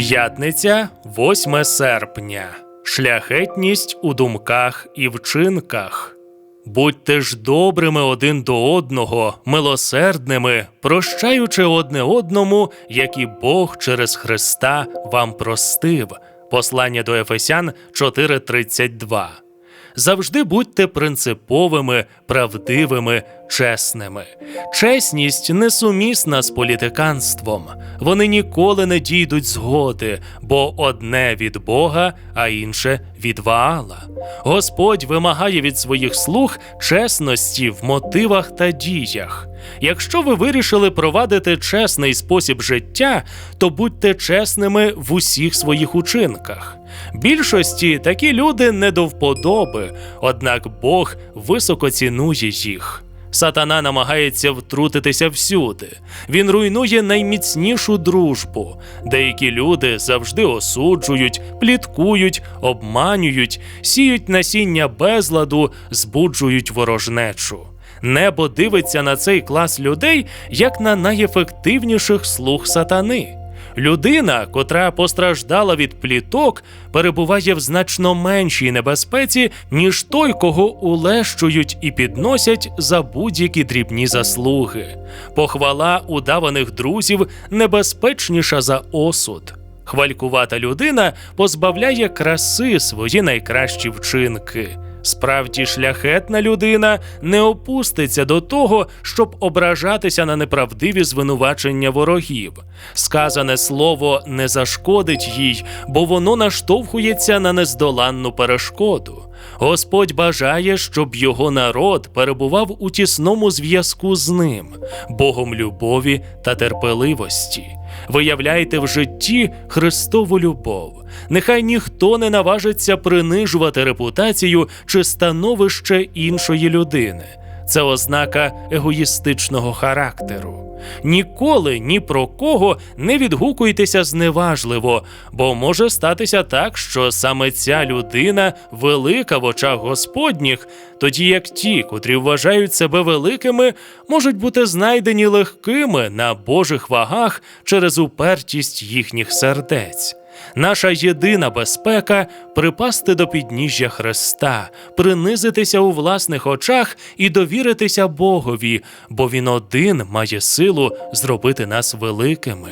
П'ятниця, 8 серпня. Шляхетність у думках і вчинках. Будьте ж добрими один до одного, милосердними, прощаючи одне одному, як і Бог через Христа вам простив. Послання до Ефесян 4:32. Завжди будьте принциповими, правдивими, чесними. Чесність несумісна з політиканством. Вони ніколи не дійдуть згоди, бо одне від Бога, а інше від Ваала. Господь вимагає від своїх слуг чесності в мотивах та діях. Якщо ви вирішили провадити чесний спосіб життя, то будьте чесними в усіх своїх учинках. Більшості такі люди не до вподоби, однак Бог високо цінує їх. Сатана намагається втрутитися всюди. Він руйнує найміцнішу дружбу. Деякі люди завжди осуджують, пліткують, обманюють, сіють насіння безладу, збуджують ворожнечу. Небо дивиться на цей клас людей як на найефективніших слуг сатани. Людина, котра постраждала від пліток, перебуває в значно меншій небезпеці, ніж той, кого улещують і підносять за будь-які дрібні заслуги. Похвала удаваних друзів небезпечніша за осуд. Хвалькувата людина позбавляє краси свої найкращі вчинки. Справді, шляхетна людина не опуститься до того, щоб ображатися на неправдиві звинувачення ворогів. Сказане слово не зашкодить їй, бо воно наштовхується на нездоланну перешкоду. Господь бажає, щоб його народ перебував у тісному зв'язку з ним, Богом любові та терпеливості. Виявляйте в житті Христову любов. Нехай ніхто не наважиться принижувати репутацію чи становище іншої людини. Це ознака егоїстичного характеру. Ніколи ні про кого не відгукуйтеся зневажливо, бо може статися так, що саме ця людина велика в очах Господніх, тоді як ті, котрі вважають себе великими, можуть бути знайдені легкими на Божих вагах через упертість їхніх сердець. Наша єдина безпека припасти до підніжжя Христа, принизитися у власних очах і довіритися Богові, бо Він один має силу зробити нас великими.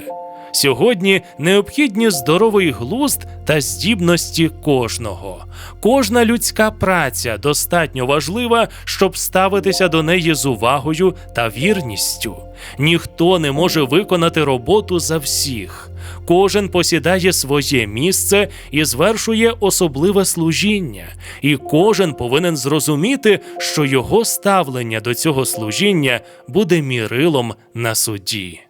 Сьогодні необхідні здоровий глузд та здібності кожного. Кожна людська праця достатньо важлива, щоб ставитися до неї з увагою та вірністю. Ніхто не може виконати роботу за всіх. Кожен посідає своє місце і звершує особливе служіння, і кожен повинен зрозуміти, що його ставлення до цього служіння буде мірилом на суді.